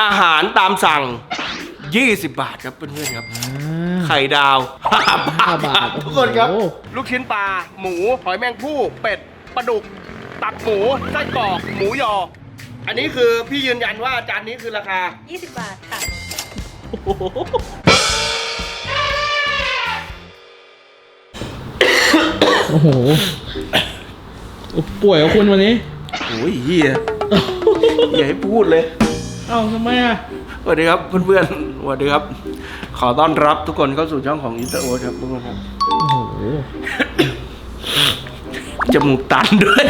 อาหารตามสั่ง 20 บาทครับเพื่อนๆครับ ไข่ดาว5ห้าบาททุกคนครับ โอ้โห ลูกชิ้นปลา หมู หอยแมงผู้ เป็ด ปลาดุก ตับหมู ไส้กรอก หมูยอ อันนี้คือพี่ยืนยันว่าจานนี้คือราคา 20 บาทค่ะ โอ้โหป่วยเหรอคุณวันนี้ โอ้ยเฮียอย่าให้พูดเลย เอ้าทำไมอะสวัสดีครับเพื่อนๆสวัสดีครับ ขอต้อนรับทุกคนเข้าสู่ช่องของอินเตอร์โอครับทุกคนครับโอ้โหจมูกตันด้วย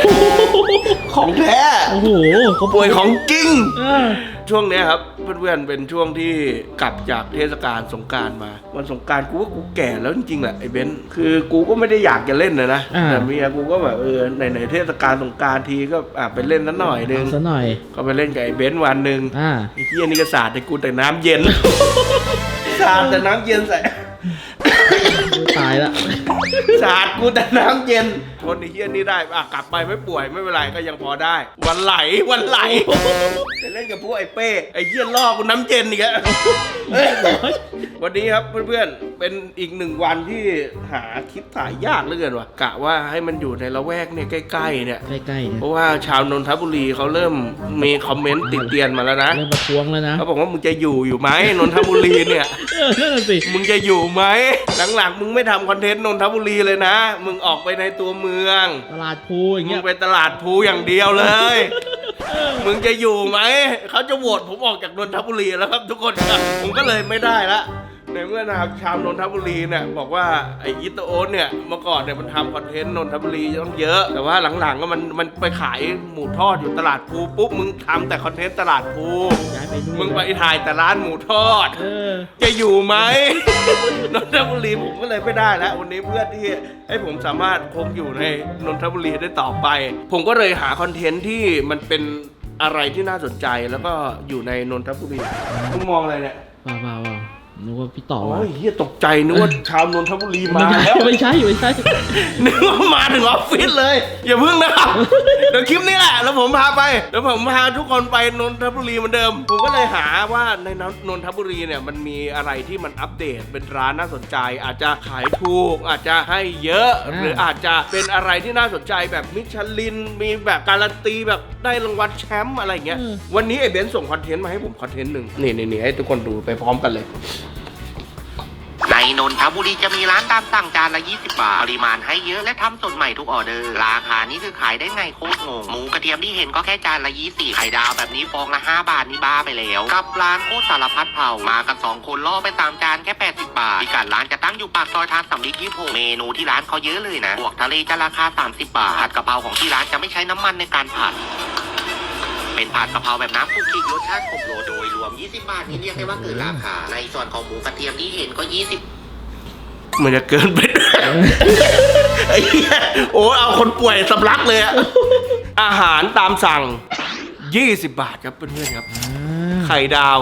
ของแท้โอ้โหเขาป่วยของจริงเออ ช่วงเนี้ยครับเพื่อนๆเป็นช่วงที่กลับจากเทศกาลสงกรารมาวันสงกรารกูว่ากูแก่แล้วจริงๆแหละไอ้เบนซ์คือกูก็ไม่ได้อยากจะเล่นนะนะแต่เมียกูก็แบบเออในในๆเทศกาลสงกรารทีก็อะไปเล่นนัหน่อยนึง เอาซะหน่อย ก็ไปเล่นกับไอ้เบนซ์วันหนึ่งอ่า ไอ้เฮียนี่ก็สาดแต่กูแต่น้ำเย็น สาดแต่น้ำเย็นใส่ ตายละ สาดกูแต่น้ำเย็นทนไอ้เฮียนี่ได้อะกลับไปไม่ป่วยไม่เป็นไรก็ยังพอได้ วันไหลวันไหลไปเล่นกับพวกไอ้เป้ไอ้เฮียล่อกูน้ำเย็นอีกแล้ว วันนี้ครับเพื่อนๆ เป็นอีกหนึ่งวันที่หาคลิปถ่ายยากเหลือเกินว่ะกะว่าให้มันอยู่ในละแวกเนี่ยใกล้ๆเนี่ยใกล้ๆเนี่ยเพราะว่าชาวนนทบุรีเขาเริ่มมีคอมเมนต์ติดเตียนมาแล้วนะเริ่มประท้วงแล้วนะเขาบอกว่ามึงจะอยู่อยู่ไหมนนทบุรีเนี่ยเออนั่นนะสิมึงจะอยู่ไหมหลังๆมึงไม่ทำคอนเทนต์นนทบุรีเลยนะ มึงออกไปในตัวเมืองตลาดภูอย่างมึเงี้งยไปตลาดภูอย่างเดียวเลยมึงจะอยู่ไหม เขาจะโหวตผมออกจากนนทบุรีแล้วครับทุกคนครับผมก็เลยไม่ได้ละ ในเมื่อนะครับชาวนนทบุรีเนี่ยบอกว่าไอ้อิตาโอนเนี่ยเมื่อก่อนเนี่ยมันทำคอนเทนต์นนทบุรีต้องเยอะ แต่ว่าหลังๆก็มันมันไปขายหมูทอดอยู่ตลาดภูปุ๊บมึงทำแต่คอนเทนต์ตลาดภูย้ายไปนู่นมึงไปถ่ายแต่ร้านหมูทอด เออ จะอยู่ไหม นนทบุรีผมก็เลยไม่ได้แล้ว วันนี้เพื่อนที่ให้ผมสามารถคงอยู่ในนนทบุรีได้ต่อไป ผมก็เลยหาคอนเทนต์ที่มันเป็นอะไรที่น่าสนใจแล้วก็อยู่ในนนทบุรีมึงมองอะไรเนี่ยว้าวว้าวว้าว นึกว่าพี่ต่อโอ้ว่ะยเฮียตกใจนึกว่าชาวนนทบุรีมาไม่ใช่แล้วไม่ใช่ไม่ใช่ นึกว่ามาถึงออฟฟิศเลย อย่าเพิ่งนะครับเดี๋ยวคลิปนี้แหละแล้วผมพาไปเดี๋ยวผมพาทุกคนไปนนทบุรีเหมือนเดิม ผมก็เลยหาว่าในนนทบุรีเนี่ยมันมีอะไรที่มันอัปเดตเป็นร้านน่าสนใจ อาจจะขายถูก อาจจะให้เยอะ หรืออาจจะเป็นอะไรที่น่าสนใจแบบมิชลินมีแบบการันตีแบบได้รางวัลแชมป์อะไรอย่างเงี้ยวันนี้ไอ้เบนซ์ส่งคอนเทนต์มาให้ผมคอนเทนต์หนึ่งนี่นี่นี่ให้ทุกคนดูไปพร้อมกันเลย ในนนทบุรีจะมีร้านตามสั่งจานละ 20 บาท ปริมาณให้เยอะและทำสดใหม่ทุกออเดอร์ ราคานี้คือขายได้ไงโคตรงง หมูกระเทียมที่เห็นก็แค่จานละ 20ไข่ดาวแบบนี้ฟองละ 5 บาทนี่บ้าไปแล้ว กับร้านโคตรสารพัดเผา มากัน 2 คนล่อไปตามจานแค่ 80 บาทพิกัดร้านจะตั้งอยู่ปากซอยทางสำลีที่6เมนูที่ร้านเขาเยอะเลยนะบวกทะเลจะราคา 30 บาทผัดกะเพราของที่ร้านจะไม่ใช้น้ำมันในการผัด เป็นผัดกะเพราแบบน้ำคุกคิกรสชาติครบโลโดย วม 20 บาทนี่เรียกได้ว่าเกินราคา ในส่วนของหมูกระเทียมที่เห็นก็ 20 มันจะเกินไปด้วยไอ้เหี้ยโอ้เอาคนป่วยสำลักเลยอะอาหารตามสั่ง 20 บาทครับเพื่อนๆครับ ข่ดาว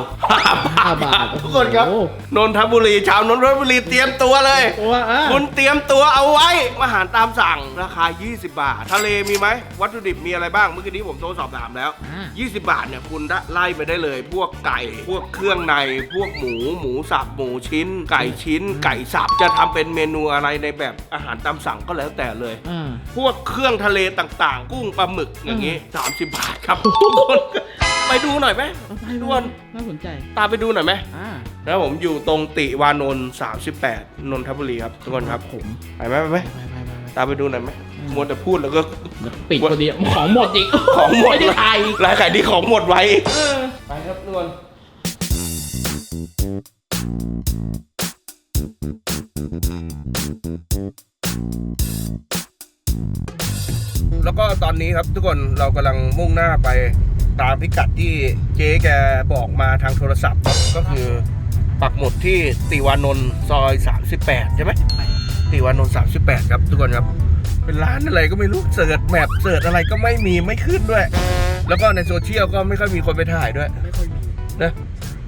ห้าบาททุกคนครับโอ้นนทบุรีชาวนนทบุรีเตรียมตัวเลยโหว่าอะคุณเตรียมตัวเอาไว้อาหารตามสั่งราคา 20 บาท ทะเลมีไหม วัตถุดิบมีอะไรบ้าง เมื่อกี้นี้ผมโทรสอบถามแล้ว อ่า 20 บาทเนี่ยคุณไล่ไปได้เลย พวกไก่ พวกเครื่องใน พวกหมู หมูสับ หมูชิ้น ไก่ชิ้น ไก่สับ จะทำเป็นเมนูอะไรในแบบอาหารตามสั่งก็แล้วแต่เลย อ่า พวกเครื่องทะเลต่างๆ กุ้งปลาหมึกอย่างนี้ 30 บาทครับไปดูหน่อยไหมเอาไปด่วนน่าสนใจ ตามไปดูหน่อยไหมอ่าแล้วผมอยู่ตรงติวานนท์38 นนทบุรีครับทุกคนครับผมไปไหมไปไหมไปไปไปไปตามไปดูหน่อยไหมมัวแต่พูดแล้วก็เดี๋ยวปิดพอดีของหมดอีกของหมด ไม่ได้ถ่ายอีกรายขายที่ของหมดไว้ไปครับทุกคน แล้วก็ตอนนี้ครับทุกคนเรากำลังมุ่งหน้าไป ตามพิกัดที่เจ๊แกบอกมาทางโทรศัพท์ครับก็คือปักหมุดที่ติวานนท์ซอย 38 ใช่ไหมติวานนท์38 ครับทุกคนครับ เป็นร้านอะไรก็ไม่รู้เสิร์ชแมปเสิร์ชอะไรก็ไม่มีไม่ขึ้นด้วย แล้วก็ในโซเชียลก็ไม่ค่อยมีคนไปถ่ายด้วยไม่ค่อยมีนะ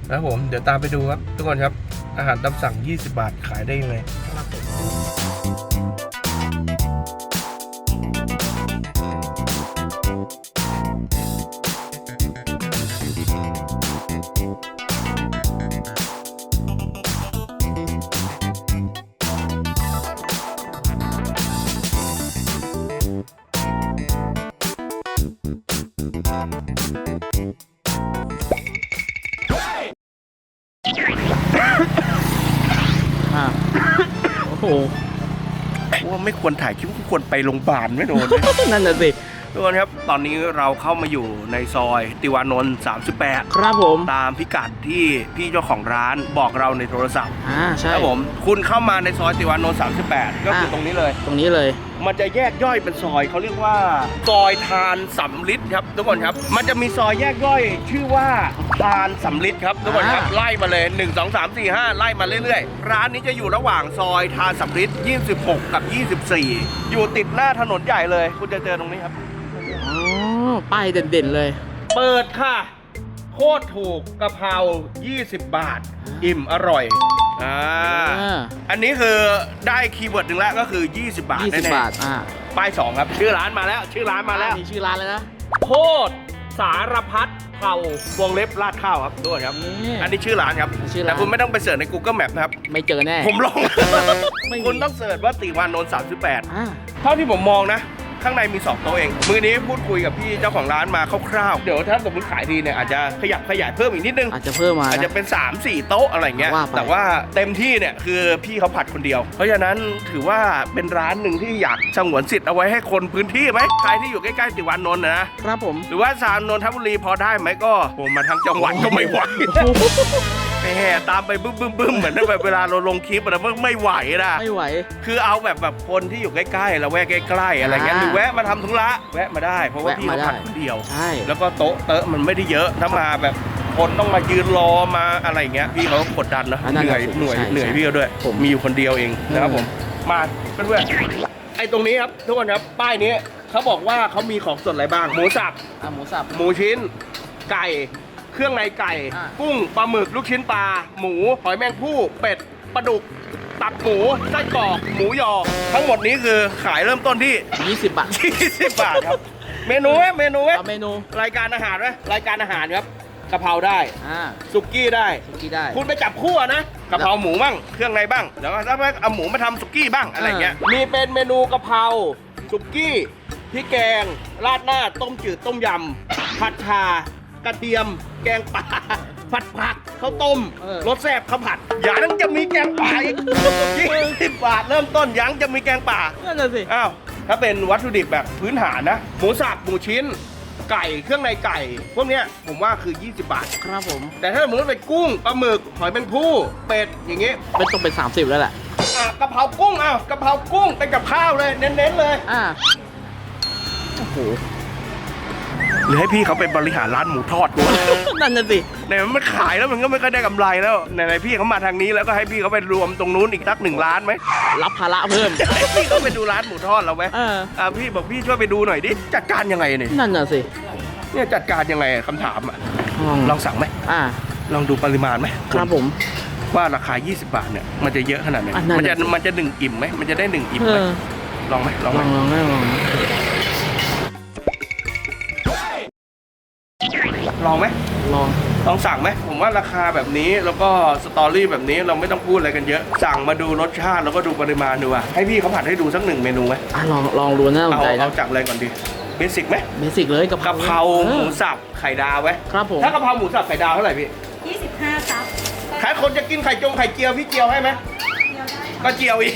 นะครับผมเดี๋ยวตามไปดูครับ ทุกคนครับ อาหารตามสั่ง 20 บาทขายได้ยังไง อะโอ้โห ว่าไม่ควรถ่ายคลิปควรไปโรงพยาบาลไม่โดน นั่นน่ะสิ ทุกคนครับ ตอนนี้เราเข้ามาอยู่ในซอยติวานนท์38 ครับผม ตามพิกัดที่พี่เจ้าของร้านบอกเราในโทรศัพท์อ่าใช่ ครับผม คุณเข้ามาในซอยติวานนท์38 ก็คือตรงนี้เลย ตรงนี้เลย มันจะแยกย่อยเป็นซอยเขาเรียกว่า ซอยทานสำลิดครับ ทุกคนครับ มันจะมีซอยแยกย่อย ชื่อว่าทานสำลิดครับทุกคนครับ อ่า ไล่มาเลย 1 2 3 4 5 ไล่มาเรื่อยๆ ร้านนี้จะอยู่ระหว่างซอยทานสำลิด26 กับ 24 อยู่ติดหน้าถนนใหญ่เลย คุณจะเจอตรงนี้ครับอ๋อ ป้ายเด่นๆเลย เปิดค่ะ โคตรถูกกะเพรา 20 บาท อิ่มอร่อย อ่า อ่า อันนี้คือได้คีย์เวิร์ดหนึ่งแล้วก็คือ 20 บาทยี่สิบแน่ๆบาท อ่าป้ายสองครับ ชื่อร้านมาแล้ว ชื่อร้านมาแล้ว มีชื่อร้านเลยนะ โคตรสารพัดเผาวงเล็บราดข้าวครับด้วยครับ นี่อันนี้ชื่อร้านครับ ชื่อร้าน แต่คุณไม่ต้องไปเสิร์ชใน Google Map นะครับ ไม่เจอแน่ ผมลอง ไม่มี คุณต้องเสิร์ชว่าติวานนท์38 อ่า เท่าที่ผมมองนะ ข้างในมีสองโต๊ะเอง มือนี้พูดคุยกับพี่เจ้าของร้านมาคร่าวๆ เดี๋ยวถ้าสมมติขายดีเนี่ยอาจจะขยับขยายเพิ่มอีกนิดนึง อาจจะเพิ่มมา อาจนะจะเป็น 3 4 โต๊ะอะไรเงี้ย ว่าไป แต่ว่าเต็มที่เนี่ยคือพี่เขาผัดคนเดียว เพราะฉะนั้นถือว่าเป็นร้านหนึ่งที่อยากสงวนสิทธิ์เอาไว้ให้คนพื้นที่ไหมใครที่อยู่ใกล้ๆติวานนท์นะครับผม หรือว่าสามนนทบุรีพอได้ไหมก็ผมมาทั้งจังหวัดก็ไม่ไหว ไปแห่ตามไปบึ้มบึ้มบึ้มเหมือนแบบเวลาเราลงคลิปอะนะมันไม่ไหวนะไม่ไหว คือเอาแบบแบบคนที่อยู่ใกล้ๆเราแวะใกล้ๆอะไรเงี้ยอ่าหรือแวะมาทำธุระแวะมาได้ เพราะว่าแวะพี่มาเขาได้ผัดคนเดียว ใช่ แล้วก็โต๊ะเตอะมันไม่ได้เยอะถ้ามาแบบคนต้องมายืนรอมาอะไรเงี้ยพี่เขากดดันนะอันนั้นเหนื่อยน่ะสิเหนื่อยใช่เหนื่อยใช่พี่เขาด้วยผมมีอยู่คนเดียวเองนะครับอืม ผมมาเพื่อนๆไอ้ตรงนี้ครับทุกคนครับป้ายนี้เขาบอกว่าเขามีของสดอะไรบ้างหมูสับ อ่าหมูสับหมูชิ้น ไก่ เครื่องในไก่ อะกุ้งปลาหมึก ลูกชิ้นปลา หมู หอยแมงผู้เป็ดปลาดุก ตับหมูไส้กรอก หมูยอ ทั้งหมดนี้คือขายเริ่มต้นที่ 20 บาท20 บาทครับ เมนูไหมเมนูไหมเอาเมนูรายการอาหารไหมรายการอาหารครับกะเพราได้อ่าสุกี้ได้ สุกี้ได้คุณไปจับคู่อะนะกะเพราหมูบ้างเครื่องในบ้างแล้วก็ถ้าไม่เอาหมูมาทำสุกี้บ้างอะไรเงี้ยมีเป็นเมนูกะเพราสุกี้พริกแกง ราดหน้าต้มจืดต้มยำผัดชา กระเทียม แกงป่าผัดผักข้าวต้มเออรสแซ่บข้าวผัดยังจะมีแกงป่าอีกยี่สิบบาทเริ่มต้นยังจะมีแกงป่านั่นน่ะสิอ้าวถ้าเป็นวัตถุดิบแบบพื้นฐานนะ หมูสับหมูชิ้น ไก่เครื่องในไก่ พวกเนี้ยผมว่าคือ 20 บาท ครับผม แต่ถ้าสมมติเป็นกุ้งปลาหมึกหอยแมงภู่เป็ดอย่างเงี้ยไม่ต้องเป็น 30 แล้วแหละอะกะเพรากุ้งอ้าวกะเพรากุ้งเป็นกับข้าวเลยเน้นๆเลย อ่าโอ้โหห รือให้พี่เขาไปบริหารร้านหมูทอดกูนั่นน่ะสิเนี่ยมันขายแล้วมันก็ไม่ค่อยได้กำไรแล้วไหนๆพี่เขามาทางนี้แล้วก็ให้พี่เขาไปรวมตรงนู้นอีกสักหนึ่งล้านไหมรับภาระเพิ่ม ให้พี่เขาไปดูร้านหมูทอดเราไหมเออ อ่าพี่บอกพี่ช่วยไปดูหน่อยดิจัดการยังไงเนี่ยนั่นน่ะสิเนี่ยจัดการยังไงคำถามอะลองลองสั่งไหมอ่า ลองดูปริมาณไหมครับผม ว่าราคา 20 บาทเนี่ยมันจะเยอะขนาดไหนอะนั่นมันจะน่ะสิ มันจะหนึ่งอิ่มไหมมันจะได้หนึ่งอิ่มเอไหมอลองไหมลองลไหมองลองได้ลอง ลองไหมลองลองสั่งไหมผมว่าราคาแบบนี้แล้วก็สตอรี่แบบนี้เราไม่ต้องพูดอะไรกันเยอะ สั่งมาดูรสชาติแล้วก็ดูปริมาณดูอะให้พี่เขาผัดให้ดูสักหนึ่งเมนูไหมอะลองลองดูน่าสนเอาใจเอานะจากอะไรก่อนดีเบสิกไหมเบสิกเลยกะเพกะราเพราออหมูสับไข่ดาวไว้ครับผม ถ้ากะเพราหมูสับไข่ดาวเท่าไหร่พี่25ครับใครคนจะกินไข่จงไข่เจียวพี่เจียวให้ไหมก็เจียวอีก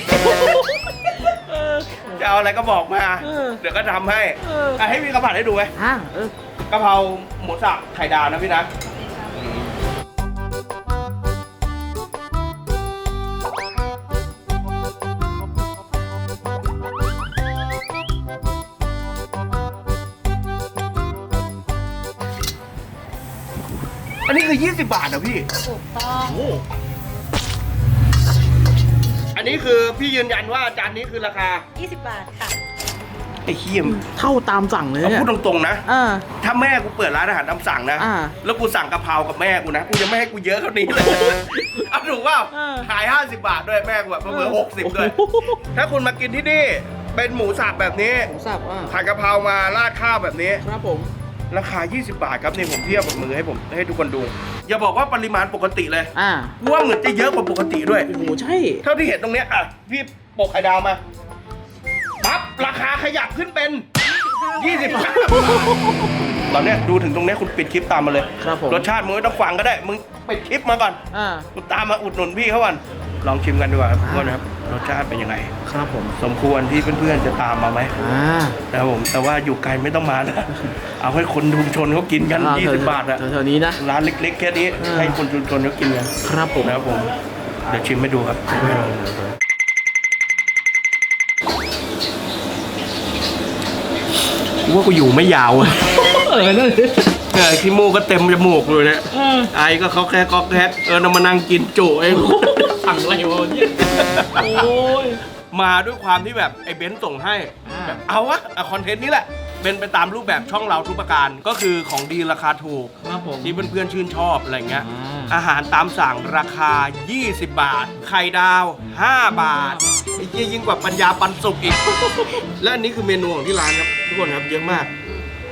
เออจะเอาอะไรก็บอกมา เออเดี๋ยวก็ทำให้เอออะให้พี่เขาผัดให้ดูไหมอะเออ กะเพราหมูสับไข่ดาวนะพี่นะอันนี้คือ 20 บาทเหรอพี่ ถูกต้องโอ้อันนี้คือพี่ยืนยันว่าจานนี้คือราคา 20 บาทค่ะ ไอ้เขี้ยมเท่าตามสั่งเลยเอาเนี่ยพูดตรงๆนะอ่า ถ้าแม่กูเปิดร้านอาหารตามสั่งนะ อ่าแล้วกูสั่งกะเพรากับแม่กูนะ กูจะไม่ให้กูเยอะเท่านี้เลย เอาถูกว่าเออขาย 50 บาทด้วยแม่กูแบบเพิ่มหกสิบด้วย โอ้โห ถ้าคุณมากินที่นี่ เป็นหมูสับแบบนี้ หมูสับอะผัดกะเพรามาราดข้าวแบบนี้ ครับผม ราคา 20 บาทครับนี่ผมเทียบกับมือให้ผมให้ทุกคนดู อย่าบอกว่าปริมาณปกติเลยอ่ากูว่าเหมือนจะเยอะกว่าปกติด้วย โอ้โหใช่ เท่าที่เห็นตรงเนี้ยอะพี่โปกไข่ดาวมาปั๊บราคาขยับขึ้นเป็น 25 ตอนเนี้ยดูถึงตรงเนี้ยคุณปิดคลิปตามมาเลย ครับผมรสชาติมึงไม่ต้องฟังก็ได้ มึงปิดคลิปมาก่อนอ่ามึงตามมาอุดหนุนพี่เขาก่อนลองชิมกันดีกว่าครับทุกคนครับรสชาติเป็นยังไง ครับผมสมควรที่เพื่อนๆจะตามมาไหมอ่านะครับผมแต่ว่าอยู่ไกลไม่ต้องมานะ เอาให้คนชุมชนเขากินกัน 20 บาทอะแถวๆนี้นะ ร้านเล็กๆแค่นี้อ่า ให้คนชุมชนเขากินกันครับผม นะครับผมเดี๋ยวชิมให้ดูครับชิมให้ดูกูว่ากูอยู่ไม่ยาวอะ เออนั่นสิเออขี้มูกก็เต็มจมูกเลยเนี่ยเออไอก็เขาแค่ก็แค่เออนำมานั่งกินจุเองสั่งอะไรวะเนี่ยโอ้ย มาด้วยความที่แบบไอ้เบนซ์ส่งให้อ่า แบบเอาวะอะคอนเทนต์นี้แหละ เป็นไปตามรูปแบบช่องเราทุกประการก็คือของดีราคาถูก ครับผม ที่เพื่อนๆชื่นชอบอะไรเงี้ย อ่า อาหารตามสั่งราคา 20 บาท ไข่ดาว 5 บาทไอ้เหี้ยยิ่งกว่าปัญญาปันสุกอีก และอันนี้คือเมนูของที่ร้านครับ ทุกคนครับเยอะมาก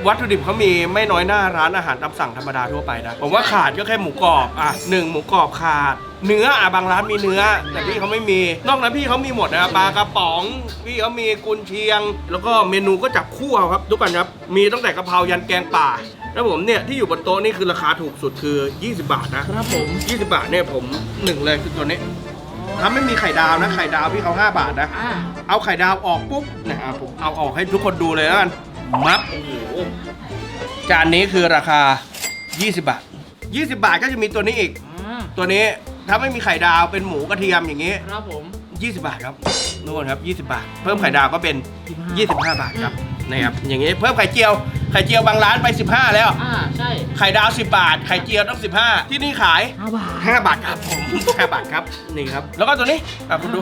วัตถุดิบเขามีไม่น้อยหน้าร้านอาหารตามสั่งธรรมดาทั่วไปนะ ผมว่าขาดก็แค่หมูกรอบอะหนึ่งหมูกรอบขาด เนื้ออะบางร้านมีเนื้อ แต่พี่เขาไม่มี นอกนั้นพี่เขามีหมดนะปลากระป๋อง พี่เขามีกุนเชียง แล้วก็เมนูก็จับคู่เอาครับทุกคนครับมีตั้งแต่กะเพรายันแกงป่าแล้วผมเนี่ยที่อยู่บนโต๊ะนี่คือราคาถูกสุดคือ 20 บาทนะครับผม 20 บาทเนี่ยผมหนึ่งเลยคือตัวนี้ถ้าไม่มีไข่ดาวนะไข่ดาวพี่เขา5บาทนะอ่าเอาไข่ดาวออกปุ๊บเนะอะผมเอาออกให้ทุกคนดูเลยแล้วกัน มับโอ้โหจานนี้คือราคา 20 บาท 20 บาทก็จะมีตัวนี้อีกอ่าตัวนี้ถ้าไม่มีไข่ดาวเป็นหมูกระเทียมอย่างนี้ ครับผม 20 บาทครับทุกคนครับ 20 บาท เพิ่มไข่ดาวก็เป็น 25 บาทครับนะครับ อย่างนี้เพิ่มไข่เจียว ไข่เจียวบางร้านไป 15 แล้ว อ่า ใช่ ไข่ดาว 10 บาท ไข่เจียวต้อง 15 ที่นี่ขายห้าบาท 5 บาทครับผม 5 บาทครับ นี่ครับ แล้วก็ตัวนี้อะคุณดู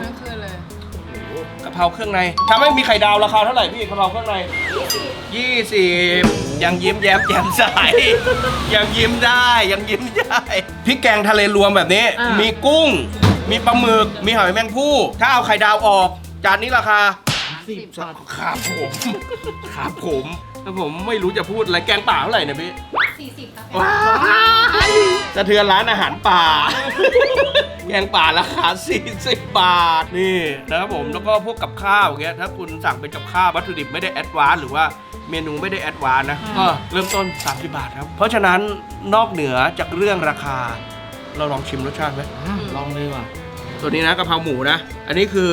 กะเพราเครื่องในถ้าไม่มีไข่ดาวราคาเท่าไหร่พี่กะเพราเครื่องใน20ยังยิ้มแย้มแจ่มใส ยังยิ้มได้ยังยิ้มได้พริกแกงทะเลรวมแบบนี้ อ่ามี มีกุ้ง มีปลาหมึกมีหอยแมงภู่ถ้าเอาไข่ดาวออก จานนี้ราคา สิบบาทครับผมครับผมแล้วผมไม่รู้จะพูดอะไรแกงป่าเท่าไหร่เนี่ยพี่40ครับว้ายสะเทือนร้านอาหารป่า แกงป่าราคา 40 บาท นี่นะครับผม แล้วก็พวกกับข้าวอย่างเงี้ย ถ้าคุณสั่งเป็นกับข้าววัตถุดิบไม่ได้แอดวานซ์หรือว่าเมนูไม่ได้แอดวานซ์นะ ก็เริ่มต้น 30 บาทครับ เพราะฉะนั้นนอกเหนือจากเรื่องราคา เราลองชิมรสชาติไหมอ่าลองเลยว่ะ ตัวนี้นะกะเพราหมูนะ อันนี้คือ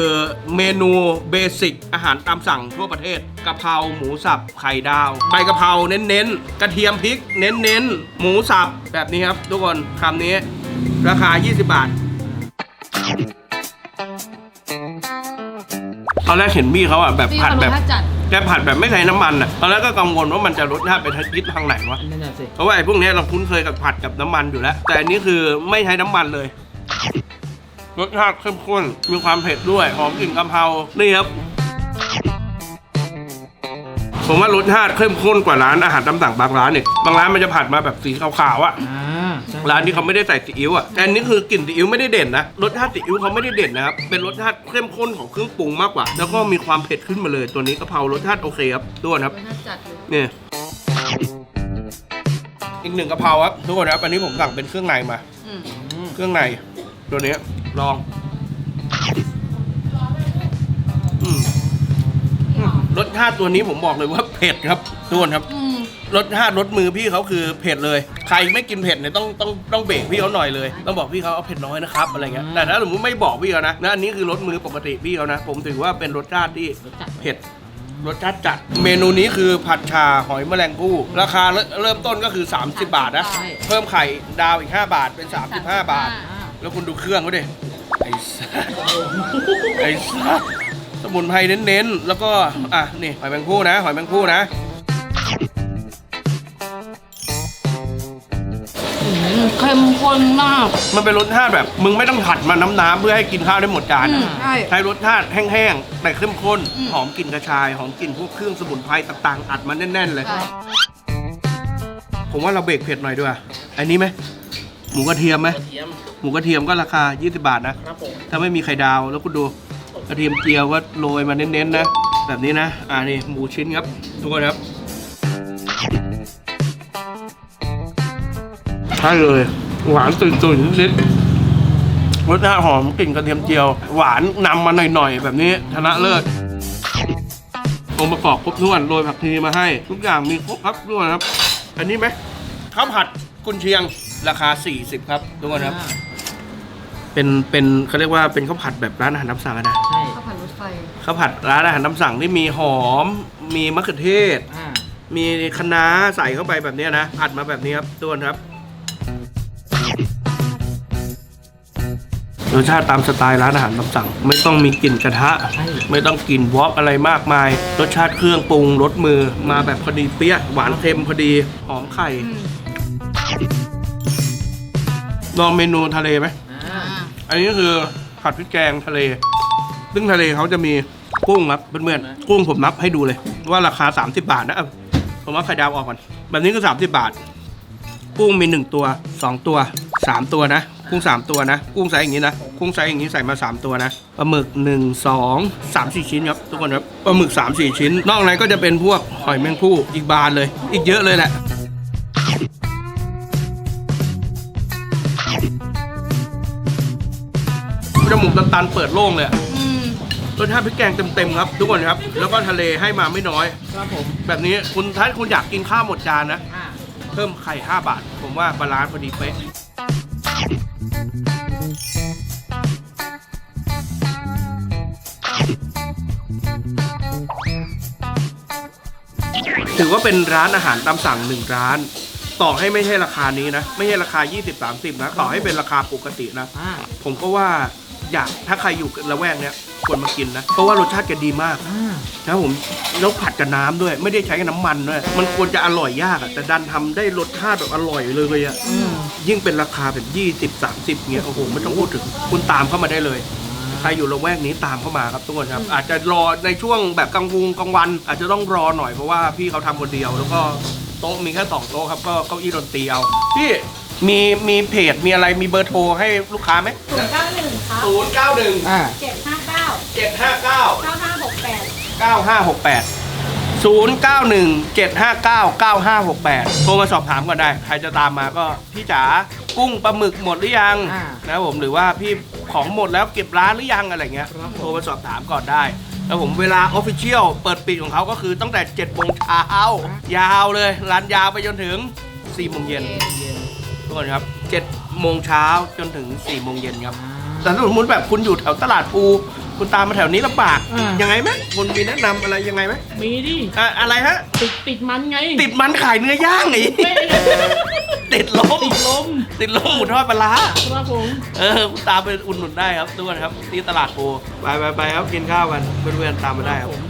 เมนูเบสิกอาหารตามสั่งทั่วประเทศกะเพราหมูสับไข่ดาวใบกะเพราเน้นๆ กระเทียมพริก เน้นๆ หมูสับแบบนี้ครับ ทุกคนคำนี้ราคา 20 บาท ตอนแรกเห็นพี่เขาอะแบบพี่ผัดเขาแบบรสชาติจัดแกผัดแบบไม่ใส่น้ำมันอะตอนแรกก็กังวลว่ามันจะรสชาติไปทิศทางไหนวะนั่นน่ะสิเพราะว่าไอ้พวกเนี้ยเราคุ้นเคยกับผัดกับน้ำมันอยู่แล้ว แต่อันนี้คือไม่ใช้น้ำมันเลย รสชาติเข้มข้นมีความเผ็ดด้วยหอมกลิ่นกะเพรานี่ครับผมว่ารสชาติเข้มข้นกว่าร้านอาหารตามสั่งบางร้านอีกบางร้านมันจะผัดมาแบบสีขาวๆอะอ่าใช่ ร้านที่เขาไม่ได้ใส่ซีอิ๊วอะแต่อันนี้คือกลิ่นซีอิ๊วไม่ได้เด่นนะรสชาติซีอิ๊วเขาไม่ได้เด่นนะครับเป็นรสชาติเข้มข้นของเครื่องปรุงมากกว่า แล้วก็มีความเผ็ดขึ้นมาเลยตัวนี้กะเพรารสชาติโอเคครับทุกคนครับรสชาติจัดเลยนี่อีกหนึ่งกะเพราครับทุกคนครับอันนี้ผมสั่งเป็นเครื่องในมาอืมอืมเครื่องในตัวนี้ลองอืมอืมรสชาติตัวนี้ผมบอกเลยว่าเผ็ดครับทุกคนครับ อืม รสชาติรสมือพี่เขาคือเผ็ดเลย ใครไม่กินเผ็ดเนี่ยต้องต้องต้องเบรกพี่เขาหน่อยเลย ต้องบอกพี่เขาเอาเผ็ดน้อยนะครับอะไรเงี้ย แต่ถ้าสมมติไม่บอกพี่เขานะนะอันนี้คือรสมือปกติพี่เขานะ ผมถือว่าเป็นรสชาติที่รสจัดเผ็ดรสชาติจัด เมนูนี้คือผัดชาหอยแมลงภู่ราคาเริ่มเริ่มต้นก็คือ 30 บาทนะ ใช่ เพิ่มไข่ดาวอีก 5 บาทเป็น 35 บาทอ่าแล้วคุณดูเครื่องเขาดิไอ้สัสไอ้สัสสมุนไพรเน้นๆ แล้วก็ อะ นี่ หอยแมงภู่นะ หอยแมงภู่นะ เข้มข้นมาก มันเป็นรสชาติแบบ มึงไม่ต้องผัดมาน้ำๆเพื่อให้กินข้าวได้หมดจานอือะมใช่ ใช้รสชาติแห้งๆ แต่เข้มข้นอืมหอมกลิ่นกระชาย หอมกลิ่นพวกเครื่องสมุนไพรต่างๆ อัดมาแน่นๆเลยใช่ผมว่าเราเบรกเผ็ดหน่อยด้วย อันนี้ไหม หมูกระเทียมไหมกระเทียมหมูกระเทียมก็ราคา 20 บาทนะ ครับผมถ้าไม่มีไข่ดาวแล้วคุณดูกระเทียมเจียวก็โรยมาเน้นๆนะ แบบนี้นะ อ่านี่หมูชิ้นครับทุกคนครับ ใช่เลย หวานตุ่นๆนิดๆรสชาติหอมกลิ่นกระเทียมเจียว หวานนำมาหน่อยๆ แบบนี้ชนะเลิศองค์ประกอบครบถ้วนโรยผักชีมาให้ ทุกอย่างมีครบครับทุกคนครับ อันนี้ไหมข้าวผัดกุนเชียงราคา 40 ครับทุกคนครับอ่าเป็นเป็นเขาเรียกว่าเป็นข้าวผัดแบบร้านอาหารตามสั่งอะนะใช่ข้าวผัดรถไฟข้าวผัดร้านอาหารตามสั่งที่มีหอม มีมะเขือเทศ อ่า มีคะน้าใส่เข้าไปแบบเนี้ยนะผัดมาแบบนี้ครับตัวนครับ รสชาติตามสไตล์ร้านอาหารตามสั่ง ไม่ต้องมีกลิ่นกระทะใช่ไม่ต้องกินวอกอะไรมากมาย รสชาติเครื่องปรุงรสมือมาแบบพอดีเปี้ยหวานเค็มพอดีหอมไข่ลองเมนูทะเลไหมอ่าอันนี้ก็คือผัดพริกแกงทะเล ซึ่งทะเลเขาจะมีกุ้งครับเพื่อนๆกุ้งผมนับให้ดูเลย ว่าราคา 30 บาทนะเอาผมว่าไข่ดาวออกก่อน แบบนี้ก็ 30 บาท กุ้งมี 1 ตัว 2 ตัว 3 ตัวนะ กุ้ง 3 ตัวนะ กุ้งไซส์อย่างนี้นะ กุ้งไซส์อย่างนี้ใส่มา 3 ตัวนะปลาหมึก 1 2 3 4 ชิ้นครับทุกคนครับปลาหมึก 3 4 ชิ้น นอกนั้นก็จะเป็นพวกหอยแมงภู่อีกบานเลย อีกเยอะเลยแหละจมูกตันๆเปิดโล่งเลยอะอืมรสชาติพริกแกงเต็มๆครับ ทุกคนครับ แล้วก็ทะเลให้มาไม่น้อย ครับผม แบบนี้คุณถ้าคุณอยากกินข้าวหมดจานนะอ่าเพิ่มไข่ 5 บาท ผมว่าบาลานซ์พอดีเป๊ะ ถือว่าเป็นร้านอาหารตามสั่งหนึ่งร้าน ต่อให้ไม่ใช่ราคานี้นะ ไม่ใช่ราคา 20-30 นะ ต่อให้เป็นราคาปกตินะ อ่า ผมก็ว่าอยากถ้าใครอยู่ละแวกเนี้ยควรมากินนะ เพราะว่ารสชาติแกดีมากอ่า นะผมแล้วผัดกับน้ำด้วย ไม่ได้ใช้กับน้ำมันด้วย มันควรจะอร่อยยากอะแต่ดันทำได้รสชาติแบบอร่อยเลยอะ ยิ่งเป็นราคาแบบ20 30เงี้ยโอ้โหไม่ต้องพูดถึงคุณตามเข้ามาได้เลย ใครอยู่ละแวกนี้ตามเข้ามาครับทุกคนครับ อาจจะรอในช่วงแบบกลางวงกลางวัน อาจจะต้องรอหน่อยเพราะว่าพี่เขาทำคนเดียว แล้วก็โต๊ะมีแค่สองโต๊ะครับก็เก้าอี้ดนตรีเอาพี่มีมีเพจมีอะไรมีเบอร์โทรให้ลูกค้าไหมศูนย์เก้าหนึ่งครับศูนย์เก้าหนึ่งอ่าเจ็ดห้าเก้าเจ็ดห้าเก้าเก้าห้าหกแปด9568 091 759 9568 โทรมาสอบถามก่อนได้ ใครจะตามมาก็พี่จ๋ากุ้งปลาหมึกหมดหรือยังอ่า นะครับผมหรือว่าพี่ของหมดแล้วเก็บร้านหรือยังอะไรเงี้ยครับผมโทรมาสอบถามก่อนได้แล้วผมเวลาออฟฟิเชียลเปิดปิดของเขาก็คือตั้งแต่7โมงเช้ายาวเลยร้านยาวไปจนถึง4โมงเย็นเย็นทุกคนครับ7โมงเช้าจนถึง4โมงเย็นครับ อ่า แต่ถ้าสมมติแบบคุณอยู่แถวตลาดปูคุณตามมาแถวนี้ลำบากอ่ายั ยังไงไหมคุณมีแนะนำอะไรยังไงไหมมีดิอะอะไรฮะ ติดติดมันไงติดมันขายเนื้อย่างไงเว้ยติดลมติดลมติดลมหมูทอดปลาร้า ครับผม เออคุณตามไปอุ่นหนุนได้ครับทุกคนครับที่ตลาดปูไปไปไปครับกินข้าวกันเพื่อนๆตามมาได้ครับ